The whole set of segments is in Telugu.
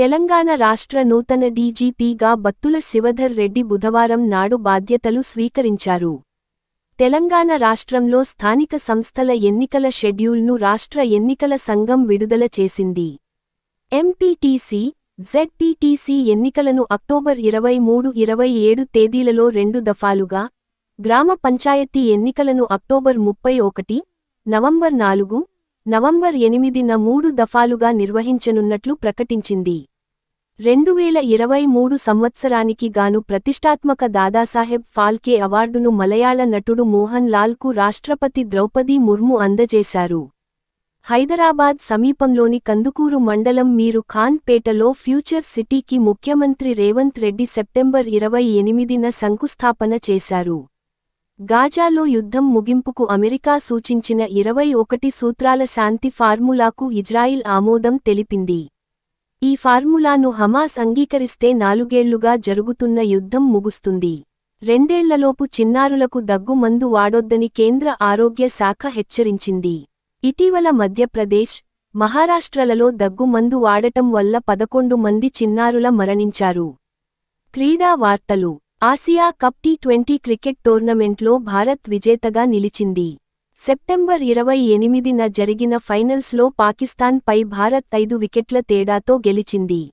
తెలంగాణ రాష్ట్ర నూతన డీజీపీగా బత్తుల శివధర్ రెడ్డి బుధవారం నాడు బాధ్యతలు స్వీకరించారు. తెలంగాణ రాష్ట్రంలో స్థానిక సంస్థల ఎన్నికల షెడ్యూల్ను రాష్ట్ర ఎన్నికల సంఘం విడుదల చేసింది. ఎంపీటీసీ జెడ్పీటీసీ ఎన్నికలను అక్టోబర్ ఇరవై మూడు ఇరవై ఏడు తేదీలలో రెండు దఫాలుగా గ్రామ పంచాయతీ ఎన్నికలను అక్టోబర్ ముప్పై ఒకటి నవంబర్ నాలుగు నవంబర్ ఎనిమిదిన మూడు దఫాలుగా నిర్వహించనున్నట్లు ప్రకటించింది. రెండువేల ఇరవై మూడు సంవత్సరానికి గాను ప్రతిష్టాత్మక దాదాసాహెబ్ ఫాల్కే అవార్డును మలయాళ నటుడు మోహన్ లాల్కు రాష్ట్రపతి ద్రౌపదీ ముర్ము అందజేశారు. హైదరాబాద్ సమీపంలోని కందుకూరు మండలం మీరు ఖాన్ పేటలో ఫ్యూచర్ సిటీకి ముఖ్యమంత్రి రేవంత్ రెడ్డి సెప్టెంబర్ ఇరవై ఎనిమిదిన శంకుస్థాపన చేశారు. గాజాలో యుద్ధం ముగింపుకు అమెరికా సూచించిన ఇరవై ఒకటి సూత్రాల శాంతి ఫార్ములాకు ఇజ్రాయిల్ ఆమోదం తెలిపింది. ఈ ఫార్ములాను హమాస్ అంగీకరిస్తే నాలుగేళ్ళుగా జరుగుతున్న యుద్ధం ముగుస్తుంది. రెండేళ్ళలోపు చిన్నారులకు దగ్గు మందు వాడొద్దని కేంద్ర ఆరోగ్య శాఖ హెచ్చరించింది. ఇటీవల మధ్యప్రదేశ్ మహారాష్ట్రలలో దగ్గు మందు వాడటం వల్ల పదకొండు మంది చిన్నారుల మరణించారు. క్రీడా వార్తలు. Asia cup T twenty cricket టోర్నమెంట్లో భారత్ విజేతగా నిలిచింది. సెప్టెంబర్ ఇరవై ఎనిమిదిన జరిగిన ఫైనల్స్లో పాకిస్తాన్ పై భారత్ ఐదు వికెట్ల తేడాతో గెలిచింది.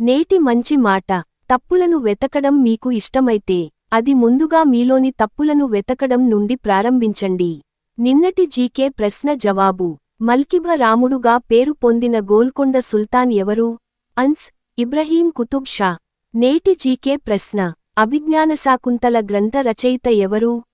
నేటి మంచి మాట. తప్పులను వెతకడం మీకు ఇష్టమైతే అది ముందుగా మీలోని తప్పులను వెతకడం నుండి ప్రారంభించండి. నిన్నటి జీకే ప్రశ్న జవాబు. మల్కిభ రాముడుగా పేరు పొందిన గోల్కొండ సుల్తాన్ ఎవరు? అన్స్. ఇబ్రహీం కుతుబ్ షా. నేటి జీకే ప్రశ్న. అభిజ్ఞానశాకుంతల గ్రంథ రచయిత ఎవరు?